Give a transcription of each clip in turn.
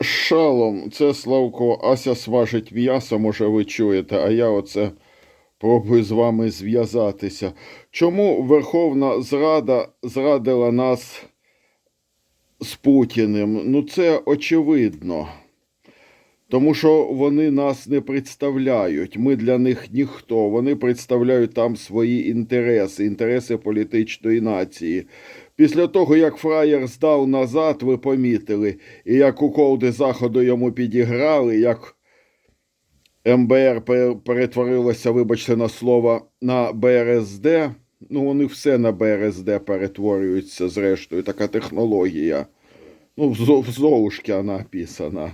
Шалом, це Славко, Ася сважить м'ясо, може ви чуєте, а я оце пробую з вами зв'язатися. Чому Верховна Зрада зрадила нас з Путіним? Ну це очевидно. Тому що вони нас не представляють. Ми для них ніхто. Вони представляють там свої інтереси, інтереси політичної нації. Після того, як фраєр здав назад, ви помітили, і як уколди Заходу йому підіграли, як МБР перетворилося, вибачте на слово, на БРСД. Ну, вони все на БРСД перетворюються, зрештою, така технологія. Ну, в Золушки вона написана.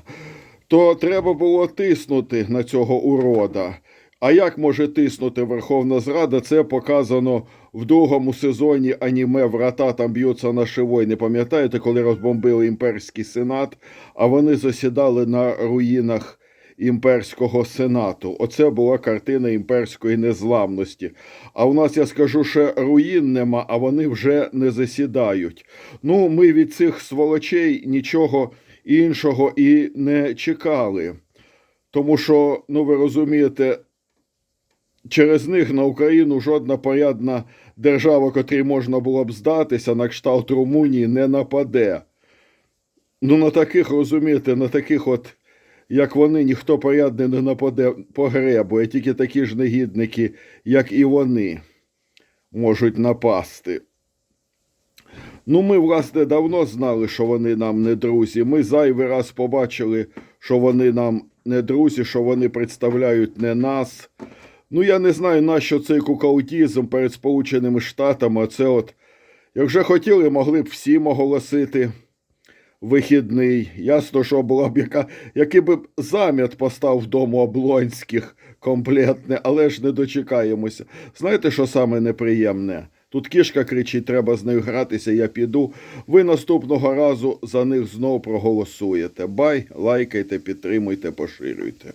То треба було тиснути на цього урода. А як може тиснути Верховна Зрада? Це показано в другому сезоні аніме Врата там б'ються наші Не Пам'ятаєте, коли розбомбили імперський сенат, а вони засідали на руїнах імперського сенату. Оце була картина імперської незламності. А у нас, я скажу, ще руїн нема, а вони вже не засідають. Ну, ми від цих сволочей нічого іншого і не чекали. Тому що, ну ви розумієте, через них на Україну жодна порядна держава, котрій можна було б здатися, на кшталт Румунії, не нападе. Ну, на таких, розумієте, на таких от, як вони, ніхто порядний не нападе погребує, тільки такі ж негідники, як і вони, можуть напасти. Ну, ми, власне, давно знали, що вони нам не друзі. Ми зайвий раз побачили, що вони нам не друзі, що вони представляють не нас. Ну, я не знаю, нащо цей кукаутізм перед Сполученими Штатами. Оце от, як вже хотіли, могли б всім оголосити вихідний. Ясно, що була б яка, який би зам'ят постав вдома Облонських комплектне, але ж не дочекаємося. Знаєте, що саме неприємне? Тут кішка кричить, треба з нею гратися, я піду. Ви наступного разу за них знов проголосуєте. Бай, лайкайте, підтримуйте, поширюйте.